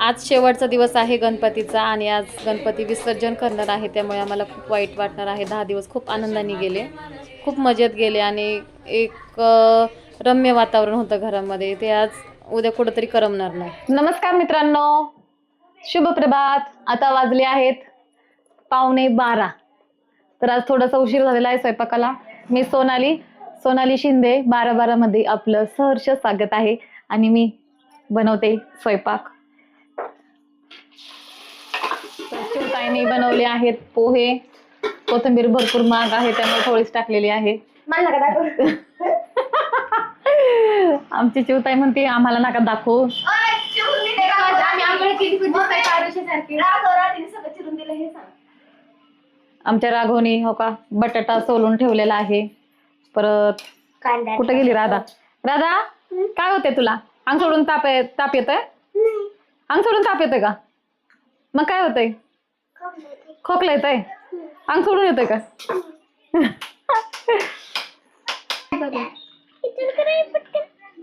आज शेवटचा दिवस आहे गणपतीचा आणि आज गणपती विसर्जन करणार आहे त्यामुळे आम्हाला खूप वाईट वाटणार आहे. दहा दिवस खूप आनंदाने गेले खूप मजेत गेले आणि एक रम्य वातावरण होतं घरामध्ये. ते आज उद्या कुठंतरी करमणार नाही. नमस्कार मित्रांनो. शुभ प्रभात. आता वाजले आहेत पावणे बारा. तर आज थोडासा उशीर झालेला आहे स्वयंपाकाला. मी सोनाली सोनाली शिंदे बारा बारामध्ये आपलं सहर्ष स्वागत आहे आणि मी बनवते स्वयंपाक. चिवताईने बनवले आहेत पोहे कोथिंबीर भरपूर महाग आहे त्यामुळे थोडीच टाकलेली आहे. मला नका दाखव. आमची चिवताई म्हणते आम्हाला नका दाखवू. आमच्या राघवनी हो का बटाटा सोलून ठेवलेला आहे. परत कुठे गेली राधा? राधा काय होते तुला? अंग सोडून ताप ताप येतोय? अंग सोडून ताप येतोय का? मग काय होतंय? खोकला येतोय अंग सोडून येतोय का?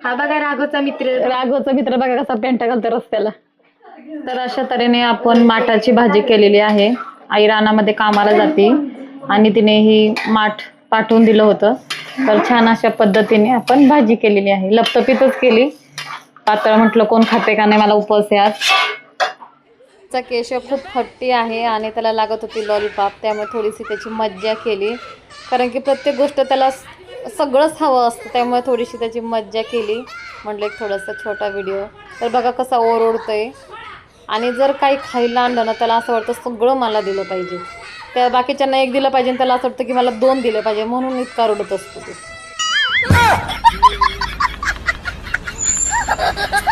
हा बघा राघवचा मित्र. राघवचा मित्र बघा कसा पेंटा घालतो रस्त्याला. तर अशा तऱ्हेने आपण माठाची भाजी केलेली आहे. आई रानामध्ये कामाला जाते आणि तिने ही माठ पाठवून दिलं होतं. तर छान अशा पद्धतीने आपण भाजी केलेली आहे. लपतपीतच केली. पातळ म्हटलं कोण खाते का नाही? मला उपवास आहे आज. चा केशव खूप हट्टी आहे आणि त्याला लागत होती लॉलीपॉप त्यामुळे थोडीशी त्याची मज्जा केली. कारण की प्रत्येक गोष्ट त्याला सगळंच हवं असतं त्यामुळे थोडीशी त्याची मज्जा केली. म्हटलं एक थोडासा छोटा व्हिडिओ तर बघा कसा ओरडतोय. आणि जर काही खायला आणलं ना त्याला असं वाटतं सगळं मला दिलं पाहिजे. त्या बाकीच्यांना एक दिलं पाहिजे आणि त्याला असं वाटतं की मला दोन दिले पाहिजे म्हणून इतका रडत असतो ते.